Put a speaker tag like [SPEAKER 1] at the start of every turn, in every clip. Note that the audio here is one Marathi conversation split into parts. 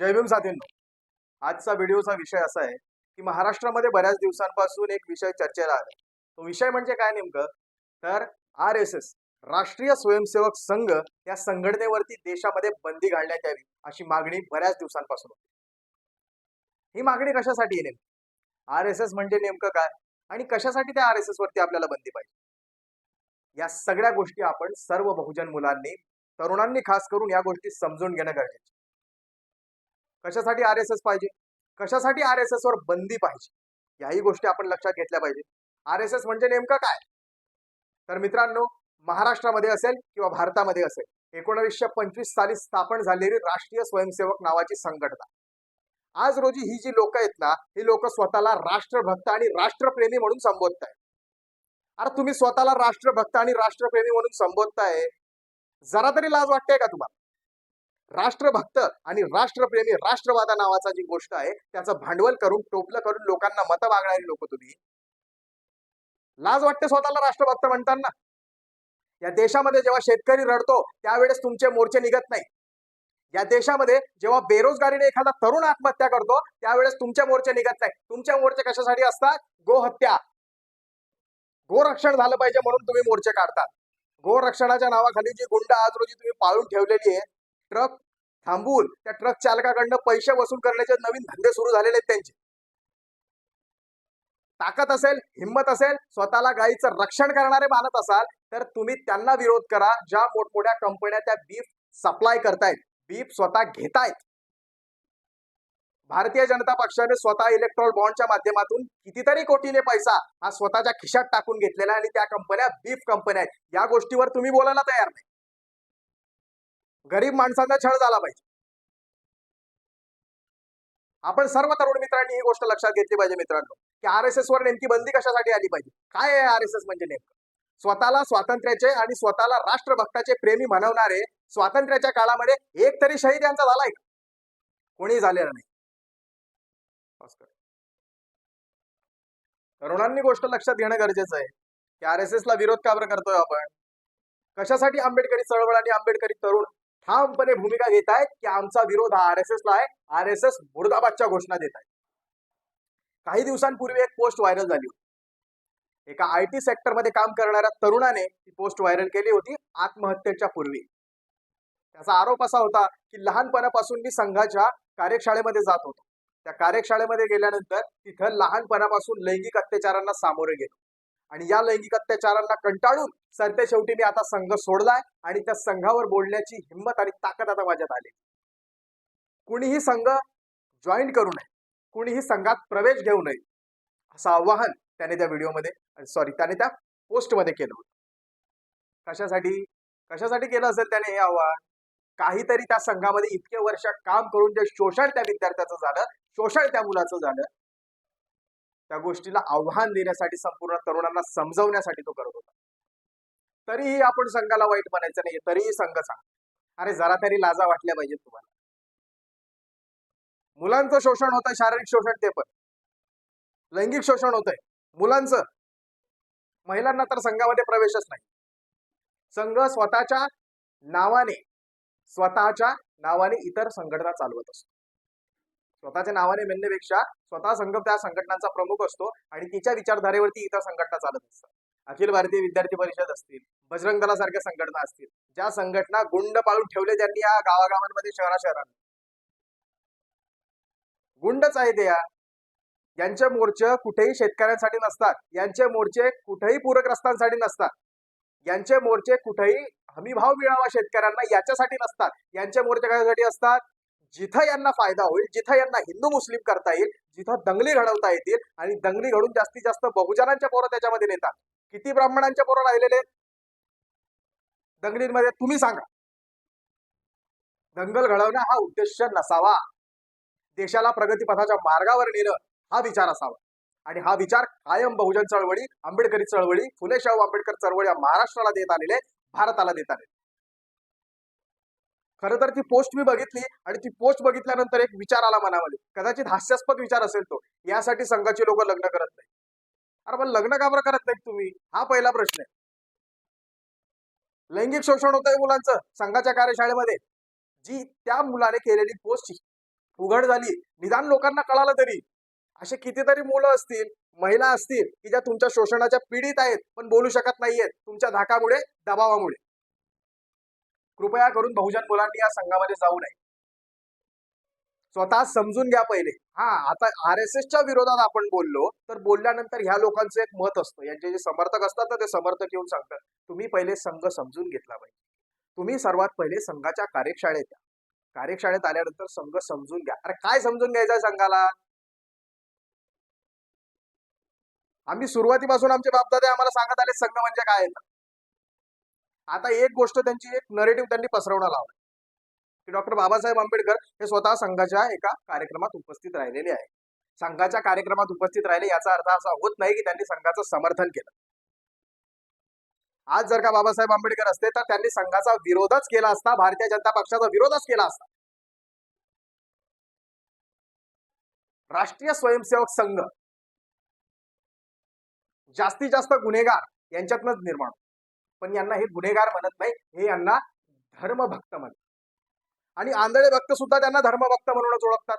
[SPEAKER 1] जय भीम साथींनो आजचा व्हिडिओचा विषय असा आहे की महाराष्ट्रामध्ये बऱ्याच दिवसांपासून एक विषय चर्चेला आला. तो विषय म्हणजे काय नेमकं? तर आर एस एस राष्ट्रीय स्वयंसेवक संघ या संघटनेवरती देशामध्ये बंदी घालण्यात यावी अशी मागणी बऱ्याच दिवसांपासून होती. ही मागणी कशासाठी आहे नेमकी? आर एस एस म्हणजे नेमकं काय? आणि कशासाठी त्या आर एस एस वरती आपल्याला बंदी पाहिजे? या सगळ्या गोष्टी आपण सर्व बहुजन मुलांनी तरुणांनी खास करून या गोष्टी समजून घेणं गरजेचं कशासाठी आर एस एस पाहिजे? कशासाठी आर एस एस वर बंदी पाहिजे? याही गोष्टी आपण लक्षात घेतल्या पाहिजे. आर एस एस म्हणजे नेमकं काय? तर मित्रांनो महाराष्ट्रामध्ये असेल किंवा भारतामध्ये असेल एकोणवीसशे पंचवीस साली स्थापन झालेली राष्ट्रीय स्वयंसेवक नावाची संघटना. आज रोजी ही जी लोक आहेत ना ही लोक स्वतःला राष्ट्रभक्त आणि राष्ट्रप्रेमी म्हणून संबोधताय अरे तुम्ही स्वतःला राष्ट्रभक्त आणि राष्ट्रप्रेमी म्हणून संबोधताय? जरा तरी लाज वाटते का तुम्हाला? राष्ट्रभक्त आणि राष्ट्रप्रेमी राष्ट्रवादा नावाचा जी गोष्ट आहे त्याचं भांडवल करून टोपलं करून लोकांना मतं मागणारी लोक तुम्ही. लाज वाटते स्वतःला राष्ट्रभक्त म्हणताना? या देशामध्ये जेव्हा शेतकरी रडतो त्यावेळेस तुमचे मोर्चे निघत नाही. या देशामध्ये जेव्हा बेरोजगारीने एखादा तरुण आत्महत्या करतो त्यावेळेस तुमचे मोर्चे निघत नाही. तुमचे मोर्चे कशासाठी असतात? गोहत्या. गोरक्षण झालं पाहिजे म्हणून तुम्ही मोर्चे काढतात. गोरक्षणाच्या नावाखाली जी गुंड आज रोजी तुम्ही पाळून ठेवलेली आहे ट्रक थांबवून त्या ट्रक चालकाकडनं पैसे वसूल करण्याचे नवीन धंदे सुरू झालेले आहेत त्यांचे. ताकद असेल हिंमत असेल स्वतःला गायीचं रक्षण करणारे मानत असाल तर तुम्ही त्यांना विरोध करा ज्या मोठमोठ्या कंपन्या त्या बीफ सप्लाय करतायत. बीफ स्वतः घेतायत. भारतीय जनता पक्षाने स्वतः इलेक्ट्रॉल बॉन्डच्या माध्यमातून कितीतरी कोटीने पैसा हा स्वतःच्या खिशात टाकून घेतलेला आहे आणि त्या कंपन्या बीफ कंपन्या आहेत. या गोष्टीवर तुम्ही बोलायला तयार नाही. गरीब माणसांना छळ झाला पाहिजे. आपण सर्व तरुण मित्रांनी ही गोष्ट लक्षात घेतली पाहिजे मित्रांनो की आर एस एस वर नेमकी बंदी कशासाठी आली पाहिजे? काय आहे आर एस एस म्हणजे नेमकं? स्वतःला स्वातंत्र्याचे आणि स्वतःला राष्ट्रभक्ताचे प्रेमी म्हणवणारे स्वातंत्र्याच्या काळामध्ये एक तरी शहीद यांचा झालाय का? कोणी झालेला नाही. तरुणांनी गोष्ट लक्षात घेणं गरजेचं आहे. की आर एस एस ला विरोध का बरं करतोय आपण? कशासाठी आंबेडकरी चळवळ आणि आंबेडकरी तरुण ठामपणे भूमिका घेत आहेत की आमचा विरोध हा आर एस एस ला आहे. आर एस एस मुर्दाबादच्या घोषणा देत आहे. काही दिवसांपूर्वी एक पोस्ट व्हायरल झाली होती. एका आय टी सेक्टरमध्ये काम करणाऱ्या तरुणाने ती पोस्ट व्हायरल केली होती आत्महत्येच्या पूर्वी. त्याचा आरोप असा होता की लहानपणापासून मी संघाच्या कार्यशाळेमध्ये जात होतो. त्या कार्यशाळेमध्ये गेल्यानंतर तिथं लहानपणापासून लैंगिक अत्याचारांना सामोरे गेलो. आणि या लैंगिक अत्याचारांना कंटाळून सरते शेवटी मी आता संघ सोडलाय आणि त्या संघावर बोलण्याची हिंमत आणि ताकद आता माझ्यात आली. कुणीही संघ जॉईन करू नये. कुणीही संघात प्रवेश घेऊ नये. असं आवाहन त्याने त्या व्हिडिओमध्ये सॉरी त्याने त्या पोस्टमध्ये केलं होतं. कशासाठी? कशासाठी केलं असेल त्याने हे आव्हान? काहीतरी त्या संघामध्ये इतके वर्ष काम करून जे शोषण त्या विद्यार्थ्याचं झालं शोषण त्या मुलाचं झालं त्या गोष्टीला आव्हान देण्यासाठी संपूर्ण तरुणांना समजवण्यासाठी तो करत होता. तरीही आपण संघाला वाईट म्हणायचं नाही तरीही संघ सांग अरे जरा तरी लाजा वाटल्या पाहिजेत तुम्हाला. मुलांचं शोषण होतं शारीरिक शोषण ते पण. लैंगिक शोषण होतंय मुलांचं. महिलांना तर संघामध्ये प्रवेशच नाही. संघ स्वतःच्या नावाने स्वतःच्या नावाने इतर संघटना चालवत असतो. स्वतःच्या नावाने म्हणण्यापेक्षा स्वतः संघ त्या संघटनांचा प्रमुख असतो आणि तिच्या विचारधारेवरती इतर संघटना चालत असतात. अखिल भारतीय विद्यार्थी परिषद असतील बजरंग दलासारख्या संघटना असतील ज्या संघटना गुंड पाळून ठेवले त्यांनी या गावागावांमध्ये शहरा शहरांमध्ये गुंडच आहे त्या यांचे मोर्चे कुठेही शेतकऱ्यांसाठी नसतात. यांचे मोर्चे कुठेही पूरग्रस्तांसाठी नसतात. यांचे मोर्चे कुठेही हमीभाव मिळावा शेतकऱ्यांना याच्यासाठी नसतात. यांचे मोर्चे कशासाठी असतात? जिथं यांना फायदा होईल जिथं यांना हिंदू मुस्लिम करता येईल जिथं दंगली घडवता येतील आणि दंगली घडून जास्तीत जास्त बहुजनांच्या पोरं त्याच्यामध्ये नेतात. किती ब्राह्मणांच्या पोरं राहिलेले? दंगलींमध्ये तुम्ही सांगा. दंगल घडवणं हा उद्देश नसावा. देशाला प्रगतीपथाच्या मार्गावर नेणं हा विचार असावा. आणि हा विचार कायम बहुजन चळवळी आंबेडकरी चळवळी फुले शाहू आंबेडकर चळवळी या महाराष्ट्राला देत आलेले भारताला देत आले खरं तर ती पोस्ट मी बघितली आणि ती पोस्ट बघितल्यानंतर एक विचार आला मनामध्ये. कदाचित हास्यास्पद विचार असेल तो. यासाठी संघाची लोक लग्न करत नाही अरे पण लग्न का बरं करत नाहीत तुम्ही? हा पहिला प्रश्न आहे. लैंगिक शोषण होत आहे मुलांचं संघाच्या कार्यशाळेमध्ये. जी त्या मुलाने केलेली पोस्ट उघड झाली. निदान लोकांना कळालं तरी. असे कितीतरी मुलं असतील महिला असतील की ज्या तुमच्या शोषणाच्या पीडित आहेत पण बोलू शकत नाहीयेत. तुमच्या धाकामुळे दबावामुळे. कृपया करून बहुजन मुलांनी या संघामध्ये जाऊ नये. स्वतः समजून घ्या पहिले. हा आता आर एस एसच्या विरोधात आपण बोललो तर बोलल्यानंतर ह्या लोकांचं एक मत असतं. यांचे जे समर्थक असतात ना ते समर्थक येऊन सांगतात तुम्ही पहिले संघ समजून घेतला पाहिजे. तुम्ही सर्वात पहिले संघाच्या कार्यशाळेत या. कार्यशाळेत आल्यानंतर संघ समजून घ्या. अरे काय समजून घ्यायचं संघाला? आम्ही सुरुवातीपासून आमचे बापदादे आम्हाला सांगत आले संघ म्हणजे काय आहे. आता एक गोष्ट त्यांची एक नरेटिव्ह त्यांनी पसरवणं लावलं की डॉक्टर बाबासाहेब आंबेडकर हे स्वतः संघाच्या एका कार्यक्रमात उपस्थित राहिलेले आहे संघाच्या कार्यक्रमात उपस्थित राहिले याचा अर्थ असा होत नाही की त्यांनी संघाचं समर्थन केलं. आज जर का बाबासाहेब आंबेडकर असते तर त्यांनी संघाचा विरोधच केला असता भारतीय जनता पक्षाचा विरोधच केला असता. राष्ट्रीय स्वयंसेवक संघ जास्तीत जास्त गुन्हेगार यांच्यातनच निर्माण पण यांना हे गुन्हेगार म्हणत नाही हे यांना धर्मभक्त म्हणतात. आणि आंधळे भक्त सुद्धा त्यांना धर्मभक्त म्हणूनच ओळखतात.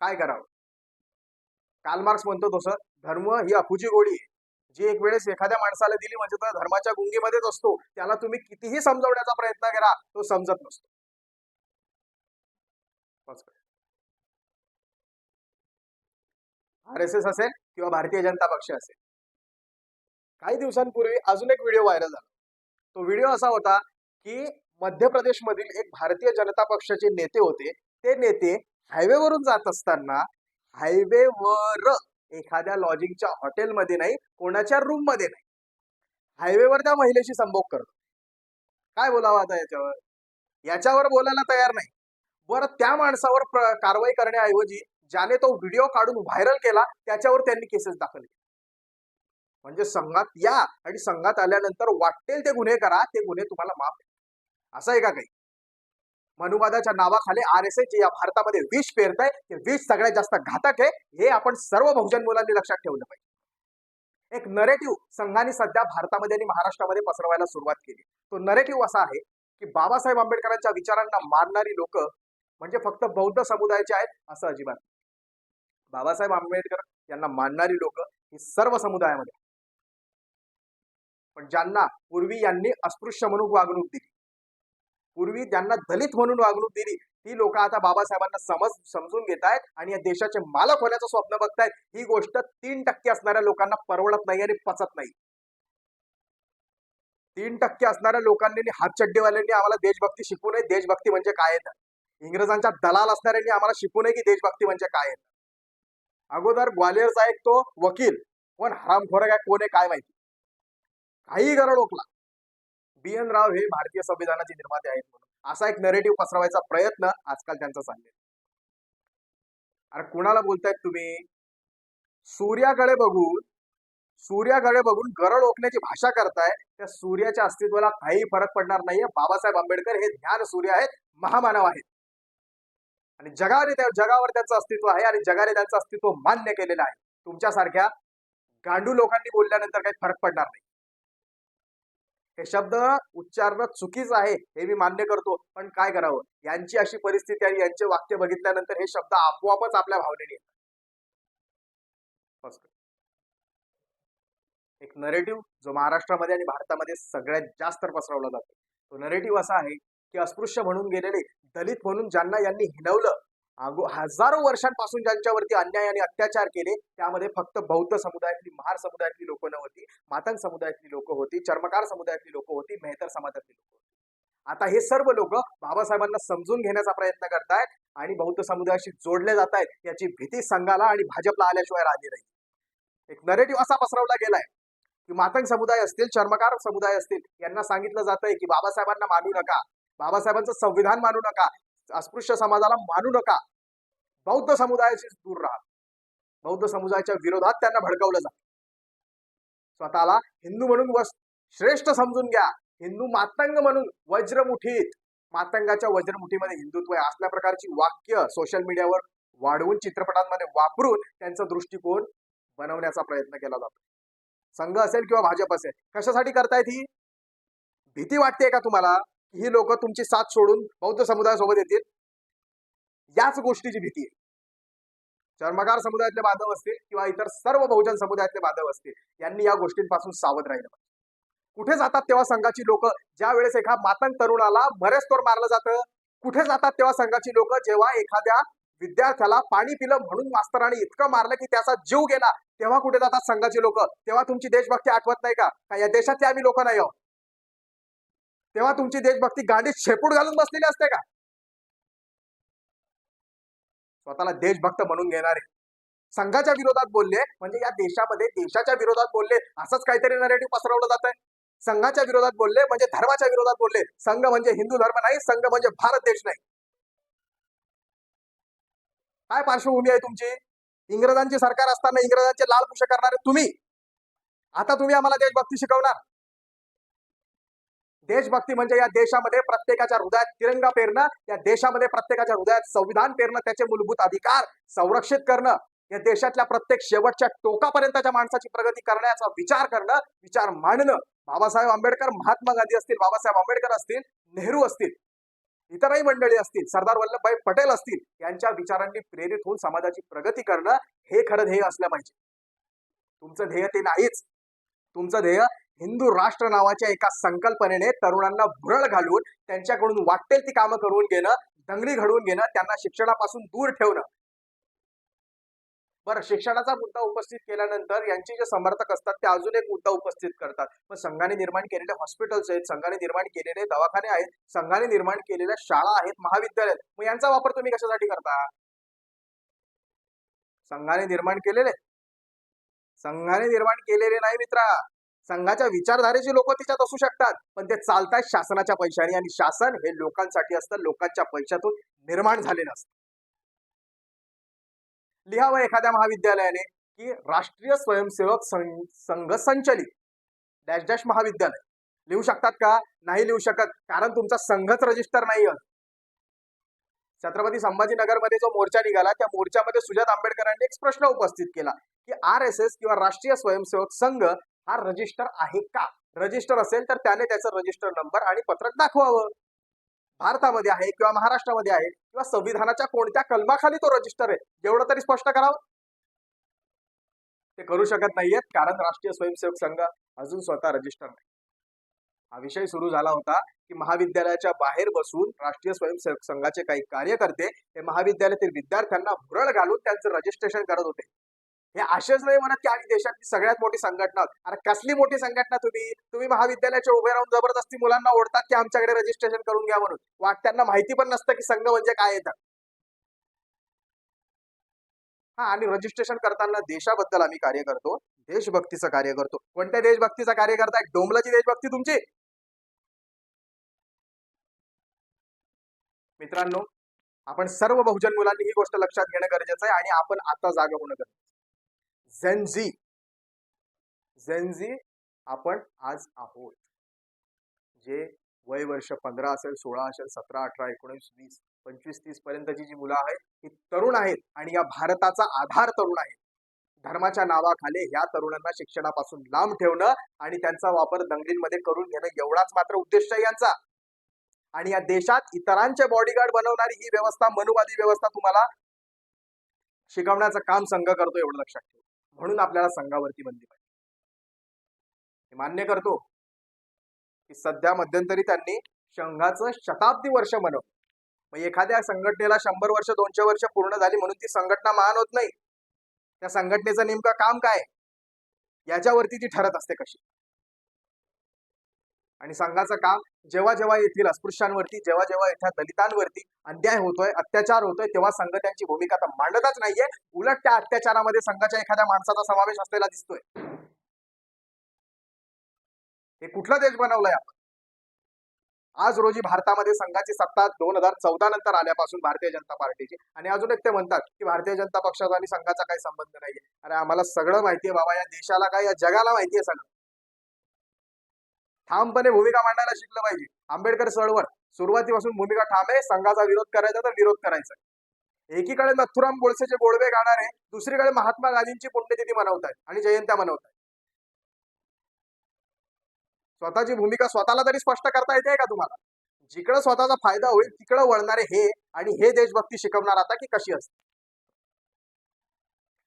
[SPEAKER 1] काय करावं? काल मार्क्स म्हणतो तसं धर्म ही अफूची गोडी आहे. जी एक वेळेस एखाद्या माणसाला दिली म्हणजे तो धर्माच्या गुंगीमध्येच असतो त्याला तुम्ही कितीही समजवण्याचा प्रयत्न करा तो समजत नसतो. आर एस एस असेल किंवा भारतीय जनता पक्ष असेल. काही दिवसांपूर्वी अजून एक व्हिडिओ व्हायरल झाला. तो व्हिडिओ असा होता की मध्य प्रदेशमधील एक भारतीय जनता पक्षाचे नेते होते. ते नेते हायवेवरून जात असताना हायवेवर एखाद्या लॉजिंगच्या हॉटेलमध्ये नाही कोणाच्या रूममध्ये नाही. हायवेवर त्या महिलेशी संभोग करतो काय बोलावं आता याच्यावर? याच्यावर बोलायला तयार नाही. बरं त्या माणसावर कारवाई करण्याऐवजी ज्याने तो व्हिडिओ काढून व्हायरल केला त्याच्यावर त्यांनी केसेस दाखल केले. म्हणजे संघात या आणि संघात आल्यानंतर वाटेल ते गुन्हे करा ते गुन्हे तुम्हाला माफ असं आहे का काही? मनुवादाच्या नावाखाली आर एस एस या भारतामध्ये विष पेरत आहे ते विष सगळ्यात जास्त घातक आहे. हे आपण सर्व बहुजन मुलांनी लक्षात ठेवलं पाहिजे. एक नरेटिव्ह संघाने सध्या भारतामध्ये आणि महाराष्ट्रामध्ये पसरवायला सुरुवात केली. तो नरेटिव्ह असा आहे की बाबासाहेब आंबेडकरांच्या विचारांना मानणारी लोक म्हणजे फक्त बौद्ध समुदायाचे आहेत असं अजिबात बाबासाहेब आंबेडकर यांना मानणारी लोक ही सर्व समुदायामध्ये पण ज्यांना पूर्वी यांनी अस्पृश्य म्हणून वागणूक दिली. पूर्वी त्यांना दलित म्हणून वागणूक दिली. ती लोक आता बाबासाहेबांना समज समजून घेत आहेत आणि या देशाचे मालक होण्याचं स्वप्न बघतायत. ही गोष्ट तीन टक्के असणाऱ्या लोकांना परवडत नाही आणि पचत नाही. तीन टक्के असणाऱ्या लोकांनी हातचड्डीवाल्यांनी आम्हाला देशभक्ती शिकू नये. देशभक्ती म्हणजे काय येतं? इंग्रजांच्या दलाल असणाऱ्यांनी आम्हाला शिकू नये की देशभक्ती म्हणजे काय येतं? अगोदर ग्वालियरचा एक तो वकील. कोण हरामखोर काय कोण आहे काय माहिती? काही गरड ओकला. बी एन राव हे भारतीय संविधानाचे निर्माते आहेत म्हणून. असा एक नरेटिव्ह पसरवायचा प्रयत्न आजकाल त्यांचा चालले अरे कुणाला बोलतायत तुम्ही? सूर्याकडे बघून सूर्याकडे बघून गरळ ओकण्याची भाषा करताय त्या सूर्याच्या अस्तित्वाला काही फरक पडणार नाहीये. बाबासाहेब आंबेडकर हे ज्ञान सूर्य आहेत महामानव आहेत. आणि जगाने त्या जगावर त्यांचं अस्तित्व आहे आणि जगाने त्यांचं अस्तित्व मान्य केलेलं आहे. तुमच्यासारख्या गांडू लोकांनी बोलल्यानंतर काही फरक पडणार नाही. हे शब्द उच्चारणं चुकीच आहे हे मी मान्य करतो. पण काय करावं? यांची अशी परिस्थिती आणि यांचे वाक्य बघितल्यानंतर हे शब्द आपोआपच आपल्या भावनेने येतात. एक नरेटिव्ह जो महाराष्ट्रामध्ये आणि भारतामध्ये सगळ्यात जास्त पसरवला जातो. तो नरेटिव्ह असा आहे की अस्पृश्य म्हणून गेलेले दलित म्हणून ज्यांना यांनी हिनवलं अगो हजारो वर्षांपासून ज्यांच्यावरती अन्याय आणि अत्याचार केले त्यामध्ये फक्त बौद्ध समुदायातली महार समुदायातली लोक नव्हती मातंग समुदायातली लोक होती चर्मकार समुदायातली लोक होती मेहतर समाजातली लोक होती. आता हे सर्व लोक बाबासाहेबांना समजून घेण्याचा प्रयत्न करतायत आणि बौद्ध समुदायाशी जोडले जात आहेत याची भीती संघाला आणि भाजपला आल्याशिवाय राहिली नाही. एक नरेटिव्ह असा पसरवला गेलाय की मातंग समुदाय असतील चर्मकार समुदाय असतील यांना सांगितलं जातंय की बाबासाहेबांना मानू नका बाबासाहेबांचं संविधान मानू नका अस्पृश्य समाजाला मानू नका. बौद्ध समुदायाशी दूर राहा. बौद्ध समुदायाच्या विरोधात त्यांना भडकवलं जात स्वतःला हिंदू म्हणून व श्रेष्ठ समजून घ्या. हिंदू मातंग म्हणून वज्रमुठीत. मातंगाच्या वज्रमुठीमध्ये हिंदुत्व आहे. असल्या प्रकारची वाक्य सोशल मीडियावर वाढवून चित्रपटांमध्ये वापरून त्यांचा दृष्टिकोन बनवण्याचा प्रयत्न केला जातो. संघ असेल किंवा भाजप असेल कशासाठी करतायत ही? भीती वाटते का तुम्हाला? ही लोक तुमची साथ सोडून बौद्ध समुदायासोबत येतील. याच गोष्टीची भीती आहे. चर्मकार समुदायातले बांधव असतील किंवा इतर सर्व बहुजन समुदायातले बांधव असतील यांनी या गोष्टींपासून सावध राहिलं पाहिजे. कुठे जातात तेव्हा संघाची लोक? ज्या वेळेस एका मातंग तरुणाला बरेच तोर मारलं जातं कुठे जातात तेव्हा संघाची लोक? जेव्हा एखाद्या विद्यार्थ्याला पाणी पिलं म्हणून मास्तराने इतकं मारलं की त्याचा जीव गेला तेव्हा कुठे जातात संघाची लोक? तेव्हा तुमची देशभक्ती आठवत नाही का? का या देशातले आम्ही लोक नाही आहोत? तेव्हा तुमची देशभक्ती गाडीत शेपूट घालून बसलेली असते का? स्वतःला देशभक्त म्हणून घेणारे. संघाच्या विरोधात बोलले म्हणजे या देशामध्ये देशाच्या विरोधात बोलले असंच काहीतरी नरेटिव्ह पसरवलं जात आहे संघाच्या विरोधात बोलले म्हणजे धर्माच्या विरोधात बोलले. संघ म्हणजे हिंदू धर्म नाही संघ म्हणजे भारत देश नाही. काय पार्श्वभूमी आहे तुमची? इंग्रजांची सरकार असताना इंग्रजांचे लाल पुष करणारे तुम्ही. आता तुम्ही आम्हाला देशभक्ती शिकवणार. देशभक्ती म्हणजे या देशामध्ये प्रत्येकाच्या हृदयात तिरंगा पेरणं या देशामध्ये प्रत्येकाच्या हृदयात संविधान पेरणं त्याचे मूलभूत अधिकार संरक्षित करणं या देशातल्या प्रत्येक शेवटच्या टोकापर्यंतच्या माणसाची प्रगती करण्याचा विचार करणं विचार मांडणं. बाबासाहेब आंबेडकर महात्मा गांधी असतील बाबासाहेब आंबेडकर असतील नेहरू असतील इतरही मंडळी असतील सरदार वल्लभभाई पटेल असतील यांच्या विचारांनी प्रेरित होऊन समाजाची प्रगती करणं हे खरं ध्येय असलं पाहिजे. तुमचं ध्येय ते नाहीच. तुमचं ध्येय हिंदू राष्ट्र नावाच्या एका संकल्पनेने तरुणांना भुरळ घालून त्यांच्याकडून वाटेल ती कामं करून घेणं दंगली घडवून घेणं त्यांना शिक्षणापासून दूर ठेवणं. बरं शिक्षणाचा मुद्दा उपस्थित केल्यानंतर यांचे जे समर्थक असतात ते अजून एक मुद्दा उपस्थित करतात. मग संघाने निर्माण केलेले हॉस्पिटल्स आहेत संघाने निर्माण केलेले दवाखाने आहेत संघाने निर्माण केलेल्या शाळा आहेत महाविद्यालय मग यांचा वापर तुम्ही कशासाठी करता? संघाने निर्माण केलेले? संघाने निर्माण केलेले नाही मित्रा. संघाच्या विचारधारेची लोक तिच्यात असू शकतात पण ते चालतात शासनाच्या पैशाने आणि शासन हे लोकांसाठी असतं लोकांच्या पैशातून निर्माण झालेलं असतं. लिहावं एखाद्या महाविद्यालयाने की राष्ट्रीय स्वयंसेवक संघ संचलित डॅश डॅश महाविद्यालय. लिहू शकतात का? नाही लिहू शकत कारण तुमचा संघच रजिस्टर नाही छत्रपती संभाजीनगरमध्ये जो मोर्चा निघाला त्या मोर्चामध्ये सुजात आंबेडकरांनी एक प्रश्न उपस्थित केला की आर एस एस किंवा राष्ट्रीय स्वयंसेवक संघ हा रजिस्टर आहे का? रजिस्टर असेल तर त्याने त्याचं रजिस्टर नंबर आणि पत्रक दाखवावं. भारतामध्ये आहे किंवा महाराष्ट्रामध्ये आहे किंवा संविधानाच्या कोणत्या कलमाखाली तो रजिस्टर आहे? एवढं तरी स्पष्ट करावं? ते करू शकत नाहीयेत कारण राष्ट्रीय स्वयंसेवक संघ अजून स्वतः रजिस्टर नाही. हा विषय सुरू झाला होता की महाविद्यालयाच्या बाहेर बसून राष्ट्रीय स्वयंसेवक संघाचे काही कार्यकर्ते हे महाविद्यालयातील विद्यार्थ्यांना भुरळ घालून त्यांचं रजिस्ट्रेशन करत होते. हे असेच नाही म्हणत की आणि देशातली सगळ्यात मोठी संघटना अरे कसली मोठी संघटना तुम्ही? तुम्ही महाविद्यालयाच्या उभे राहून जबरदस्ती मुलांना ओढतात की आमच्याकडे रजिस्ट्रेशन करून घ्या म्हणून. वाट त्यांना माहिती पण नसतं की संघ म्हणजे काय येतं हा आणि रजिस्ट्रेशन करताना देशाबद्दल आम्ही कार्य करतो. देशभक्तीचं कार्य करतो. कोणत्या देशभक्तीचं कार्य करताय डोंबलाची देशभक्ती तुमची? मित्रांनो आपण सर्व बहुजन मुलांनी ही गोष्ट लक्षात घेणं गरजेचं आहे आणि आपण आता जागा होणं गरजेचं झेनझी झेनझी आपण आज आहोत. जे वय वर्ष पंधरा असेल सोळा असेल सतरा अठरा एकोणीस वीस पंचवीस तीस पर्यंतची जी मुलं आहेत ही तरुण आहेत आणि या भारताचा आधार तरुण आहेत. धर्माच्या नावाखाली ह्या तरुणांना शिक्षणापासून लांब ठेवणं आणि त्यांचा वापर दंगलींमध्ये करून घेणं एवढाच मात्र उद्देश आहे यांचा. आणि या देशात इतरांचे बॉडीगार्ड बनवणारी ही व्यवस्था मनुवादी व्यवस्था तुम्हाला शिकवण्याचं काम संघ करतो एवढं लक्षात ठेवा. म्हणून आपल्याला संघावरती बंदी पाहिजे. मान्य करतो की सध्या मध्यंतरी त्यांनी संघाचं शताब्दी वर्ष मनवलं. मग एखाद्या संघटनेला शंभर वर्ष दोनशे वर्ष पूर्ण झाली म्हणून ती संघटना महान होत नाही. त्या संघटनेचं नेमकं काम काय? याच्यावरती ती ठरत असते कशी? आणि संघाचं काम जेव्हा जेव्हा येथील अस्पृश्यांवरती जेव्हा जेव्हा येथील दलितांवरती अन्याय होतोय अत्याचार होतोय तेव्हा संघ त्यांची भूमिका तर मांडतच नाहीये. उलट त्या अत्याचारामध्ये संघाच्या एखाद्या माणसाचा समावेश असलेला दिसतोय. हे कुठला देश बनवलंय आपण? आज रोजी भारतामध्ये संघाची सत्ता दोन हजार चौदा नंतर आल्यापासून भारतीय जनता पार्टीची. आणि अजून एक ते म्हणतात की भारतीय जनता पक्षाचा आणि संघाचा काही संबंध नाहीये. अरे आम्हाला सगळं माहितीये बाबा या देशाला काय या जगाला माहितीये सगळं. ठामपणे भूमिका मांडायला शिकलं पाहिजे. आंबेडकर चळवळ सुरुवातीपासून भूमिका ठाम आहे संघाचा विरोध करायचा तर विरोध करायचा एकीकडे नथुराम गोडसेचे गोडवे गाणारे दुसरीकडे महात्मा गांधींची पुण्यतिथी मनवतायत आणि जयंत्या मनवताय स्वतःची भूमिका स्वतःला तरी स्पष्ट करता येते का तुम्हाला? जिकडं स्वतःचा फायदा होईल तिकडं वळणारे हे आणि हे देशभक्ती शिकवणार आता की कशी असते?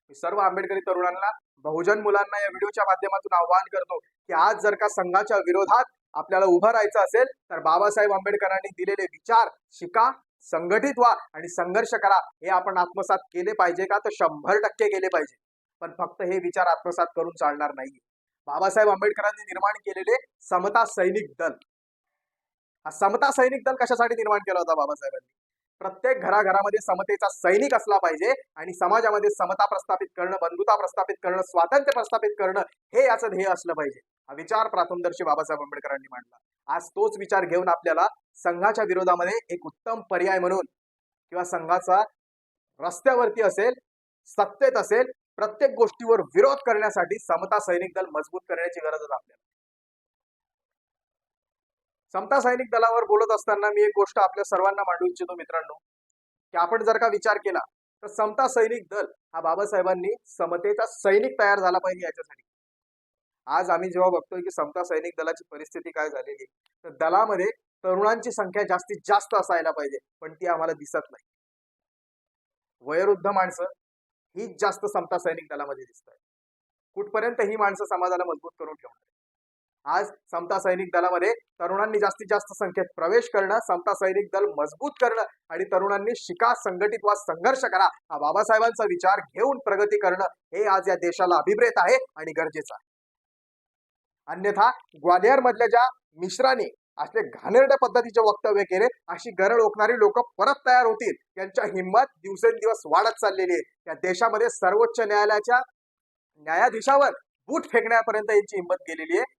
[SPEAKER 1] मी सर्व आंबेडकरी तरुणांना बहुजन मुलांना या व्हिडिओच्या माध्यमातून आवाहन करतो की आज जर का संघाच्या विरोधात आपल्याला उभं राहायचं असेल तर बाबासाहेब आंबेडकरांनी दिलेले विचार शिका संघटित व्हा आणि संघर्ष करा. हे आपण आत्मसात केले पाहिजे का? तर शंभर टक्के केले पाहिजे. पण फक्त हे विचार आत्मसात करून चालणार नाही बाबासाहेब आंबेडकरांनी निर्माण केलेले समता सैनिक दल. हा समता सैनिक दल कशासाठी निर्माण केला होता बाबासाहेबांनी? प्रत्येक घराघरामध्ये समतेचा सैनिक असला पाहिजे आणि समाजामध्ये समता प्रस्थापित करणं बंधुता प्रस्थापित करणं स्वातंत्र्य प्रस्थापित करणं हे याचं ध्येय असलं पाहिजे. हा विचार प्राथमदर्शी बाबासाहेब आंबेडकरांनी मांडला. आज तोच विचार घेऊन आपल्याला संघाच्या विरोधामध्ये एक उत्तम पर्याय म्हणून किंवा संघाचा रस्त्यावरती असेल सत्तेत असेल प्रत्येक गोष्टीवर विरोध करण्यासाठी समता सैनिक दल मजबूत करण्याची गरज आहे आपल्याला. समता सैनिक दलावर बोलत असताना मी एक गोष्ट आपल्या सर्वांना मांडू इच्छितो मित्रांनो की आपण जर का विचार केला तर समता सैनिक दल हा बाबासाहेबांनी समतेचा सैनिक तयार झाला पाहिजे याच्यासाठी. आज आम्ही जेव्हा बघतोय की समता सैनिक दलाची परिस्थिती काय झालेली तर दलामध्ये तरुणांची संख्या जास्तीत जास्त असायला पाहिजे पण ती आम्हाला दिसत नाही. वयोवृद्ध माणसं हीच जास्त समता सैनिक दलामध्ये दिसत आहे कुठपर्यंत ही माणसं समाजाला मजबूत करून ठेवणार आज समता सैनिक दलामध्ये तरुणांनी जास्तीत जास्त संख्येत प्रवेश करणं समता सैनिक दल मजबूत करणं आणि तरुणांनी शिका संघटित वा संघर्ष करा हा बाबासाहेबांचा विचार घेऊन प्रगती करणं हे आज या देशाला अभिप्रेत आहे आणि गरजेचं आहे. अन्यथा ग्वालियर मधल्या ज्या मिश्राने असले घाणेरड्या पद्धतीचे वक्तव्य केले अशी गरळ ओकणारी लोक परत तयार होतील त्यांच्या हिंमत दिवसेंदिवस वाढत चाललेली आहे. या देशामध्ये सर्वोच्च न्यायालयाच्या न्यायाधीशावर बूट फेकण्यापर्यंत यांची हिंमत गेलेली आहे.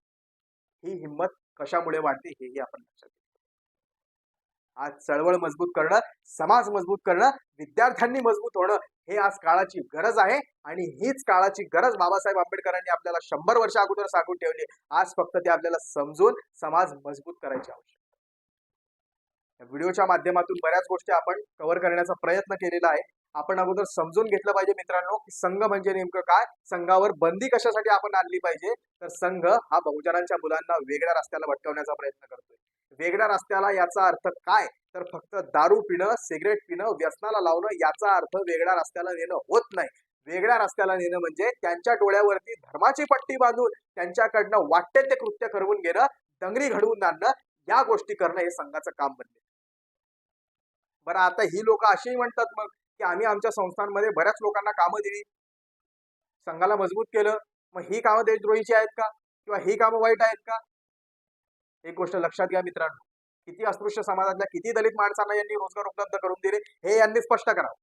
[SPEAKER 1] ही हिंमत कशामुळे वाढते हेही आपण लक्षात आज चळवळ मजबूत करणं समाज मजबूत करणं विद्यार्थ्यांनी मजबूत होणं हे आज काळाची गरज आहे आणि हीच काळाची गरज बाबासाहेब आंबेडकरांनी आपल्याला शंभर वर्ष अगोदर सांगून ठेवली. आज फक्त ते आपल्याला समजून समाज मजबूत करायची आवश्यकता व्हिडिओच्या माध्यमातून बऱ्याच गोष्टी आपण कव्हर करण्याचा प्रयत्न केलेला आहे. आपण अगोदर समजून घेतलं पाहिजे मित्रांनो की संघ म्हणजे नेमकं काय? संघावर बंदी कशासाठी आपण आणली पाहिजे? तर संघ हा बहुजनांच्या मुलांना वेगळ्या रस्त्याला भटकवण्याचा प्रयत्न करतोय. वेगळ्या रस्त्याला याचा अर्थ काय? तर फक्त दारू पिणं सिगरेट पिणं व्यसनाला लावणं याचा अर्थ वेगळ्या रस्त्याला नेणं होत नाही. वेगळ्या रस्त्याला नेणं म्हणजे त्यांच्या डोळ्यावरती धर्माची पट्टी बांधून त्यांच्याकडनं वाटते ते कृत्य करवून घेणं दंगली घडवून आणणं या गोष्टी करणं हे संघाचं काम बनले बरं आता ही लोक अशी म्हणतात मग की आम्ही आमच्या संस्थांमध्ये बऱ्याच लोकांना कामं दिली. संघाला मजबूत केलं. मग ही कामं देशद्रोहीची आहेत का? किंवा ही कामं वाईट आहेत का? एक गोष्ट लक्षात घ्या मित्रांनो. किती अस्पृश्य समाजातल्या किती दलित माणसांना यांनी रोजगार उपलब्ध करून दिले हे यांनी स्पष्ट करावं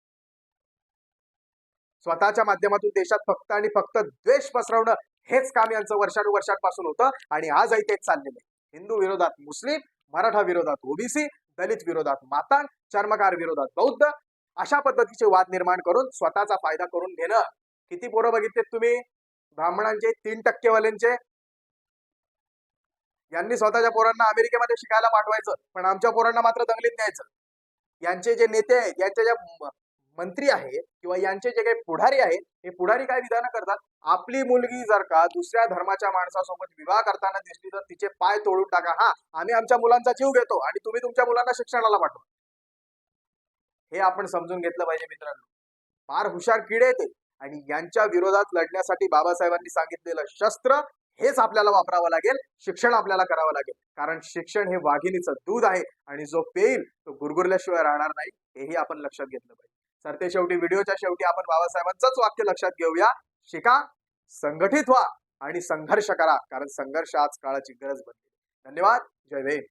[SPEAKER 1] स्वतःच्या माध्यमातून देशात फक्त आणि फक्त द्वेष पसरवणं हेच काम यांचं वर्षानुवर्षांपासून होतं आणि आजही तेच चाललेलं आहे. हिंदू विरोधात मुस्लिम मराठा विरोधात ओबीसी दलित विरोधात मातांग चर्मकार विरोधात बौद्ध अशा पद्धतीचे वाद निर्माण करून स्वतःचा फायदा करून घेणं. किती पोरं बघितले तुम्ही? ब्राह्मणांचे तीन टक्केवाल्यांचे. यांनी स्वतःच्या पोरांना अमेरिकेमध्ये शिकायला पाठवायचं पण आमच्या पोरांना मात्र दंगलीत न्यायचं. यांचे जे नेते आहेत यांचे जे मंत्री आहेत किंवा यांचे जे काही पुढारी आहेत हे पुढारी काय विधानं करतात? आपली मुलगी जर का दुसऱ्या धर्माच्या माणसासोबत विवाह करताना दिसली तर तिचे पाय तोडून टाका. हा आम्ही आमच्या मुलांचा जीव घेतो आणि तुम्ही तुमच्या मुलांना शिक्षणाला पाठवा. हे आपण समजून घेतलं पाहिजे मित्रांनो. फार हुशार किडे ते. आणि यांच्या विरोधात लढण्यासाठी बाबासाहेबांनी सांगितलेलं शस्त्र हेच आपल्याला वापरावं लागेल शिक्षण आपल्याला करावं लागेल. कारण शिक्षण हे वाघिणीचं दूध आहे आणि जो पेईल तो गुरगुरल्याशिवाय राहणार नाही हेही आपण लक्षात घेतलं पाहिजे. सरते ते शेवटी व्हिडिओच्या शेवटी आपण बाबासाहेबांचंच वाक्य लक्षात घेऊया. शिका संघटित व्हा आणि संघर्ष करा. कारण संघर्ष आज काळाची गरज बनली. धन्यवाद. जय भीम.